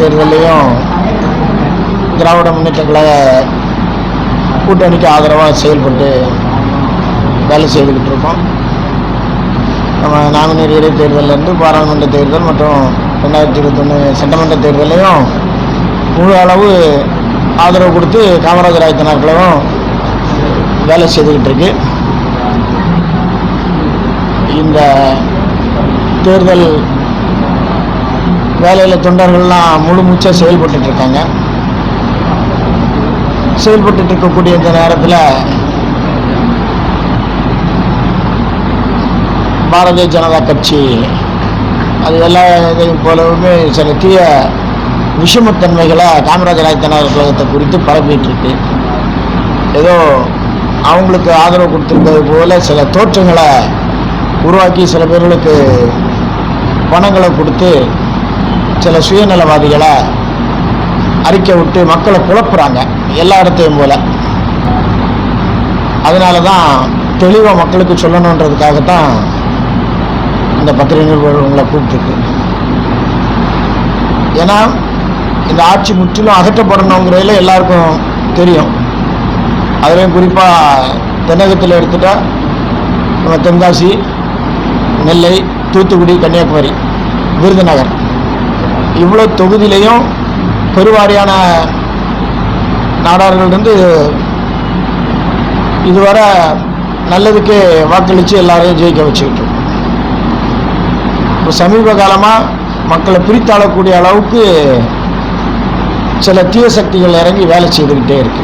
தேர்தலையும் திராவிட முன்னேற்ற கழக கூட்டணிக்கு ஆதரவாக செயல்பட்டு வேலை செய்துக்கிட்டு இருக்கோம். நம்ம நாங்குநேரி இடைத்தேர்தலேருந்து பாராளுமன்ற தேர்தல் மற்றும் ரெண்டாயிரத்தி இருபத்தொன்று சட்டமன்ற தேர்தலையும் முழு அளவு ஆதரவு கொடுத்து காமராஜர் ஆயத்தனார் வேலை செய்துக்கிட்டு இருக்கு. இந்த தேர்தல் வேலையில் தொண்டர்கள்லாம் முழு மூச்சாக செயல்பட்டு இருக்காங்க. செயல்பட்டுட்டு இருக்கக்கூடிய இந்த நேரத்தில் பாரதிய ஜனதா கட்சி அது எல்லா இதையும் போலவுமே சில தீய விஷமத்தன்மைகளை காமராஜர் ஆயத்தனார் கழகத்தை குறித்து பரப்பிட்டுருக்கு. ஏதோ அவங்களுக்கு ஆதரவு கொடுத்துருக்கிறது போல சில தோற்றங்களை உருவாக்கி சில பேர்களுக்கு பணங்களை கொடுத்து சில சுயநலவாதிகளை அறிக்கை விட்டு மக்களை குழப்புறாங்க எல்லா இடத்தையும் போல. அதனால தான் தெளிவாக மக்களுக்கு சொல்லணுன்றதுக்காக தான் இந்த பத்திரிகை நிருபர்கள் உங்களை கூப்பிட்டுருக்கு. ஏன்னா இந்த ஆட்சி முற்றிலும் அகற்றப்படணுங்கிறதுல எல்லாருக்கும் தெரியும். அதுலேயும் குறிப்பாக தென்னகத்தில் எடுத்துட்டால் நம்ம தென்காசி நெல்லை தூத்துக்குடி கன்னியாகுமரி விருதுநகர். இவ்வளோ தொகுதியிலையும் பெருவாரியான நாடார்கள்லேருந்து இதுவரை நல்லதுக்கு வாக்களித்து எல்லாரையும் ஜெயிக்க வச்சுக்கிட்டு. இப்போ சமீப காலமாக மக்களை பிரித்தாளக்கூடிய அளவுக்கு சில தீய சக்திகள் இறங்கி வேலை செய்துக்கிட்டே இருக்கு.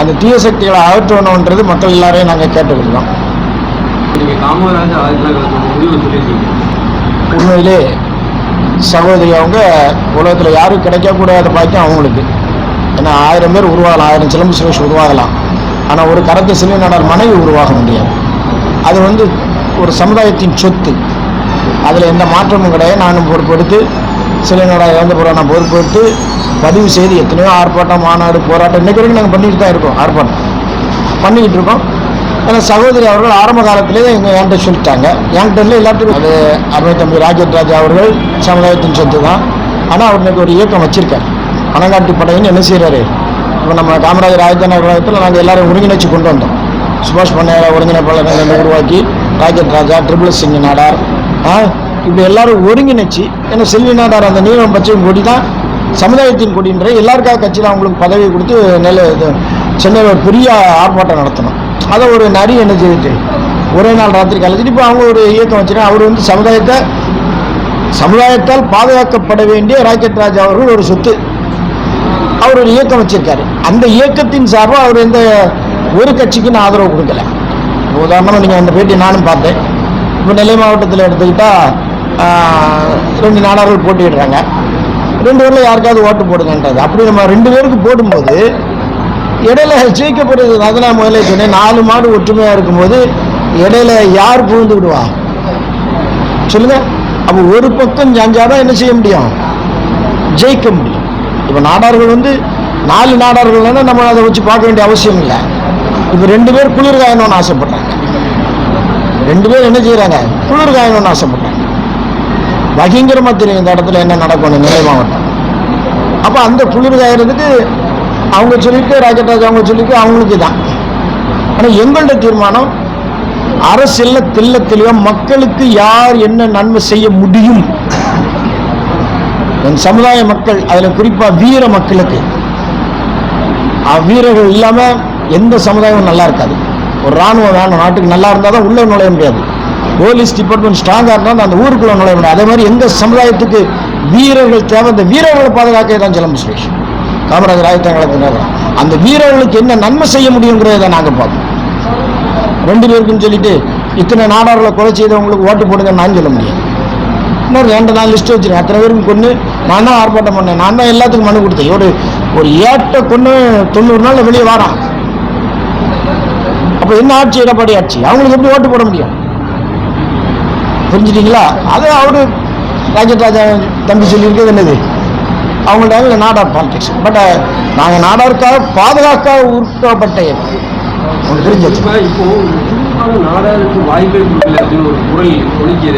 அந்த தீய சக்திகளை அகற்றணுன்றது மக்கள் எல்லாரையும் நாங்கள் கேட்டுக்கிட்டோம் உண்மையிலே சகோதரி அவங்க உலகத்தில் யாரும் கிடைக்கக்கூடாத பாக்கியம் அவங்களுக்கு. ஏன்னா ஆயிரம் பேர் உருவாகலாம் ஆயிரம் சிலம்பு சுரேஷ் உருவாகலாம். ஆனால் ஒரு கரத்தை சிலுவனார் மனைவி உருவாக முடியாது. அது வந்து ஒரு சமுதாயத்தின் சொத்து. அதில் எந்த மாற்றமும் கிடையாது. நானும் பொறுப்பெடுத்து சிலுவனார் இறந்த பிறகு நான் பொறுப்பெடுத்து பதிவு செய்து எத்தனையோ ஆர்ப்பாட்டம் மாநாடு போராட்டம் இன்றைக்கு வரைக்கும் நாங்கள் பண்ணிட்டு தான் இருக்கோம் ஆர்ப்பாட்டம். பண்ணிக்கிட்டு இருக்கோம். ஏன்னா சகோதரி அவர்கள் ஆரம்ப காலத்திலேயே எங்கள் என்கிட்ட சொல்லிட்டாங்க. என்கிட்ட இல்லை எல்லாத்துக்கும் அது அருமை தம்பி ராஜேட் ராஜா அவர்கள் சமுதாயத்தின் சொத்து தான். ஆனால் அவர் இன்னைக்கு ஒரு இயக்கம் வச்சுருக்கார். பனங்காட்டி படையின்னு என்ன செய்கிறாரு இப்போ நம்ம காமராஜர் ஆயுத நகரத்தில் நாங்கள் எல்லோரும் ஒருங்கிணைச்சு கொண்டு வந்தோம். சுபாஷ் பண்ணையார ஒருங்கிணைப்பாளர் உருவாக்கி ராஜேட் ராஜா ட்ரிபிள் சிங் நாடார் ஆ, இப்படி எல்லாரும் ஒருங்கிணைச்சு ஏன்னா செல்வி நாடார் அந்த நீளம் பச்சையும் கொடி தான் சமுதாயத்தின் கொடின்ற எல்லாருக்காக கட்சியில் அவங்களுக்கு பதவி கொடுத்து நெல் இது சென்னையில் ஒரு பெரிய ஆர்ப்பாட்டம் நடத்தணும். அதை ஒரு நரி என்ன செய்துட்டு ஒரே நாள் ராத்திரி கலைச்சிட்டு இப்போ அவங்க ஒரு இயக்கம் வச்சுருக்காங்க அவர் வந்து சமுதாயத்தை சமுதாயத்தால் பாதுகாக்கப்பட வேண்டிய ராக்கெட் ராஜா அவர்கள் ஒரு சொத்து. அவர் ஒரு இயக்கம் வச்சுருக்காரு. அந்த இயக்கத்தின் சார்பாக அவர் எந்த ஒரு கட்சிக்கும் ஆதரவு கொடுக்கல. உதாரணமாக நீங்கள் அந்த பேட்டி நானும் பார்த்தேன். இப்போ நெல்லை மாவட்டத்தில் எடுத்துக்கிட்டால் ரெண்டு நாடார்கள் போட்டிடுறாங்க ரெண்டு பேரில் யாருக்காவது ஓட்டு போடுங்கன்றது. அப்படி நம்ம ரெண்டு பேருக்கு போடும்போது இடையில ஜெயிக்கப்படுறது அதெல்லாம் முதல்ல சொன்னேன். நாலு மாடு ஒற்றுமையாக இருக்கும்போது இடையில யார் புகுந்து விடுவா? சொல்லுங்க. அப்போ ஒரு பக்கம் ஜாஞ்சாதான் என்ன செய்ய முடியும்? ஜெயிக்க முடியும். இப்போ நாடார்கள் வந்து நாலு நாடார்கள்னா நம்ம அதை வச்சு பார்க்க வேண்டிய அவசியம் இல்லை. இப்போ ரெண்டு பேர் குளிர் காயணும்னு ஆசைப்படுறாங்க ரெண்டு பேர் என்ன செய்கிறாங்க குளிர் காயணும்னு ஆசைப்படுறாங்க பயங்கரமாக தெரியும் இந்த இடத்துல என்ன நடக்கணும் நெல்லை மாவட்டம் அப்போ அந்த குளிர் காயறதுக்கு அவங்க சொல்லிட்டு ராஜராஜ் அவங்க சொல்லிட்டு அவங்களுக்கு தான். ஆனால் எங்களோட தீர்மானம்? அரசியலில் தெல்ல தெளிவாக மக்களுக்கு யார் என்ன நன்மை செய்ய முடியும்? என் சமுதாய மக்கள் அதில் குறிப்பாக வீர மக்களுக்கு. வீரர்கள் இல்லாமல் எந்த சமுதாயமும் நல்லா இருக்காது. ஒரு ராணுவம் வேணும் நாட்டுக்கு நல்லா இருந்தால் தான் உள்ளே நுழைய முடியாது. போலீஸ் டிபார்ட்மெண்ட் ஸ்ட்ராங்காக இருந்தால் அந்த ஊருக்குள்ளே நுழைய முடியாது அதே மாதிரி எந்த சமுதாயத்துக்கு வீரர்கள் தேவை அந்த வீரர்களை பாதுகாக்க தான் சிலம்பு சுரேஷ். காமராஜர் ஆயத்தங்களத்தினர் அந்த வீரர்களுக்கு என்ன நன்மை செய்ய முடியுங்கிறத நாங்கள் பார்ப்போம் ரெண்டு பேருக்குன்னு சொல்லிட்டு இத்தனை நாடார்களை கொலை செய்தவங்களுக்கு ஓட்டு போடுங்க நான் சொல்ல முடியாது. இன்னொரு ரெண்டு நாள் லிஸ்ட் வச்சிருக்கேன். அத்தனை பேருக்கும் கொண்டு நான் தான் ஆர்ப்பாட்டம் பண்ணேன். நான் தான் எல்லாத்துக்கும் மனு கொடுத்தேன். ஒரு ஒரு ஏட்டை கொண்டு தொண்ணூறு நாளில் வெளியே வரான். அப்போ என்ன ஆட்சி எடப்பாடி ஆட்சி? அவங்களுக்கு எப்படி ஓட்டு போட முடியும்? புரிஞ்சுட்டீங்களா? அது அவரு ராஜராஜா ராஜா தம்பி சொல்லியிருக்கிறது என்னது? அவங்கள்ட்ட நாடார் பாலிடிக்ஸ் பட் நாங்கள் நாடாருக்காக பாதுகாக்க இயக்கம். உங்களுக்கு திமுக நாடாளுக்கு வாய்ப்பே கொடுக்கல அப்படின்னு ஒரு குரல்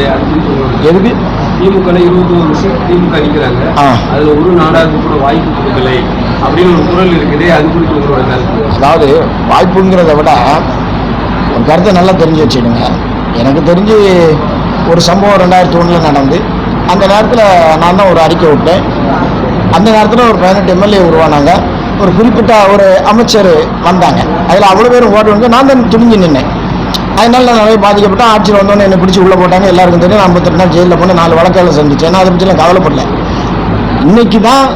அது குறித்து உங்களுக்கு எதுக்கு? திமுக இருபத்தி ஒரு சீட் திமுக அடிக்கிறாங்க ஆ. அதுல ஒரு நாடாருக்கு கூட வாய்ப்பு கொடுக்கலை அப்படின்னு ஒரு குரல் இருக்குது அது குறித்து உங்களோட அதாவது வாய்ப்புங்கிறத விட ஒரு கருத்தை நல்லா தெரிஞ்சு வச்சுடுங்க எனக்கு தெரிஞ்சு ஒரு சம்பவம் ரெண்டாயிரத்தி ஒன்றில் நடந்து அந்த நேரத்தில் நான் தான் ஒரு அறிக்கை விட்டேன். அந்த நேரத்தில் ஒரு பதினெட்டு எம்எல்ஏ உருவானாங்க. ஒரு குறிப்பிட்ட ஒரு அமைச்சர் வந்தாங்க. அதில் அவ்வளோ பேரும் ஓட்டு வந்து நான் தான் துணிஞ்சு நின்னேன். அதனால நான் நிறைய பாதிக்கப்பட்டேன் ஆட்சியில் வந்தோன்னே என்னை பிடிச்சி உள்ளே போட்டாங்க. எல்லாருக்கும் தெரியும். நான் ஐம்பத்தெட்டு நாள் ஜெயிலில் போனேன். நாலு வழக்குகளை சந்திச்சேன். நான் அதை பற்றிலாம் கவலைப்படல. இன்னைக்கு தான்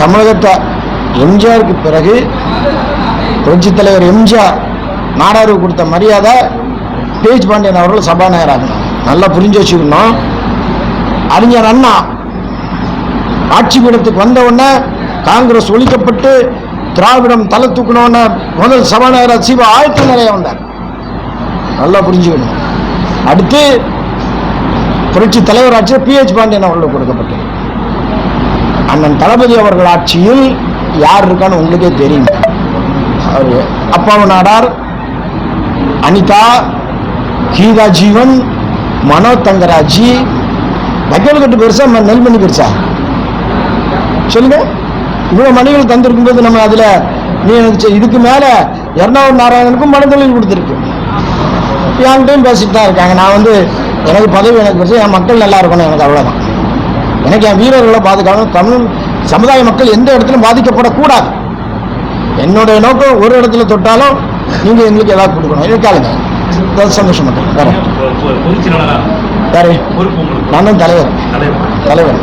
தமிழகத்தை எம்ஜிஆருக்கு பிறகு புரட்சித் தலைவர் எம்ஜிஆர் நாடாருக்கு கொடுத்த மரியாதை பேஜ் பாண்டியன் அவர்கள் சபாநாயகராக நல்லா புரிஞ்சு வச்சுக்கணும். அறிஞர் அண்ணா ஆட்சி பீடத்துக்கு வந்த உடனே காங்கிரஸ் ஒழிக்கப்பட்டு திராவிடம் தலை தூக்கணும்னு முதல் சபாநாயகர் சிவா ஆழ்த்து நிறைய வந்தார். நல்லா புரிஞ்சுக்கணும். அடுத்து புரட்சி தலைவர் ஆட்சியில் பிஹெச் பாண்டியன் அவர்களுக்கு கொடுக்கப்பட்டது. அண்ணன் தளபதி அவர்கள் ஆட்சியில் யார் இருக்கான்னு உங்களுக்கே தெரியும். அவர் அப்பாவு நாடார் அனிதா கீதா ஜீவன் மனோ தங்கராஜி வைக்கோல் கட்டு பெருசா ம- நெல்மணி பெருசா? சொல்லுங்க இவ்வளோ மணிகள் தந்திருக்கும் போது நம்ம அதில் நீ இதுக்கு மேலே எர்ணாவூர் நாராயணனுக்கும் மனதொழில் கொடுத்துருக்கு. என்கிட்டையும் பேசிட்டு தான் இருக்காங்க. நான் வந்து எனக்கு பதவி எனக்கு பெருசு என் மக்கள் நல்லா இருக்கணும் எனக்கு அவ்வளோதான் எனக்கு என் வீரர்களை பாதுகாக்கணும். தமிழ் சமுதாய மக்கள் எந்த இடத்துலையும் பாதிக்கப்படக்கூடாது. என்னுடைய நோக்கம் ஒரு இடத்துல தொட்டாலும் நீங்கள் எங்களுக்கு ஏதாவது கொடுக்கணும். இருக்காளுங்க சந்தோஷம் மட்டும் வேற. வேற. பொறுப்பு உங்களுக்கு. நான் தான் தலைவர். தலைவர்.